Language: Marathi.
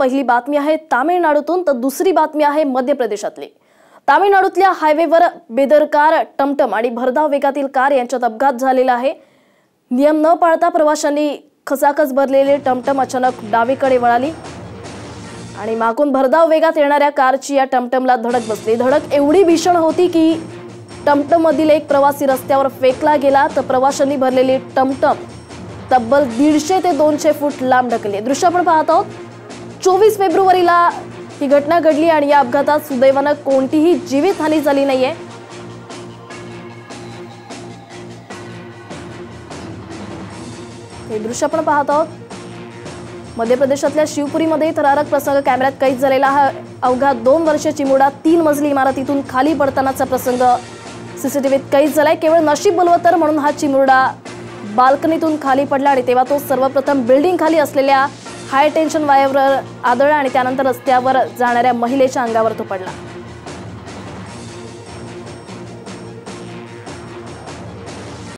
पहिली बातमी आहे तामिळनाडूतून तर दुसरी बातमी आहे मध्य प्रदेशातली तामिळनाडूतल्या हायवेवर बेदरकार टमटम आणि भरधाव वेगातील कार यांच्यात अपघात झालेला आहे. नियम न पाळता प्रवाशांनी खचाखच भरलेले टमटम अचानक डावीकडे वळाली. आणि मागून भरधाव वेगात येणाऱ्या कारची या टमटमला धडक बसली. धडक एवढी भीषण होती की टमटममधील एक प्रवासी रस्त्यावर फेकला गेला तर प्रवाशांनी भरलेली टमटम तब्बल दीडशे ते दोनशे फूट लांब ढकलली. दृश्य आपण पाहत आहोत चोवीस फेब्रुवारीला ही घटना घडली आणि या अपघातात सुदैवानं कोणतीही जीवितहानी झाली नाहीये. हे दृश्य आपण पाहत आहोत. मध्य प्रदेशातल्या शिवपुरीमध्ये थरारक प्रसंग कॅमेऱ्यात कैद झालेला हा अवघा दोन वर्ष चिमुडा तीन मजली इमारतीतून खाली पडतानाचा प्रसंग. सीसीटीव्हीत कैद झालाय. केवळ नशीब बलवतर म्हणून हा चिमुरडा बाल्कनीतून खाली पडला आणि तेव्हा तो सर्वप्रथम बिल्डिंग खाली असलेल्या हाय टेन्शन वायरवर आदळला आणि त्यानंतर रस्त्यावर जाणाऱ्या महिलेच्या अंगावर तो पडला.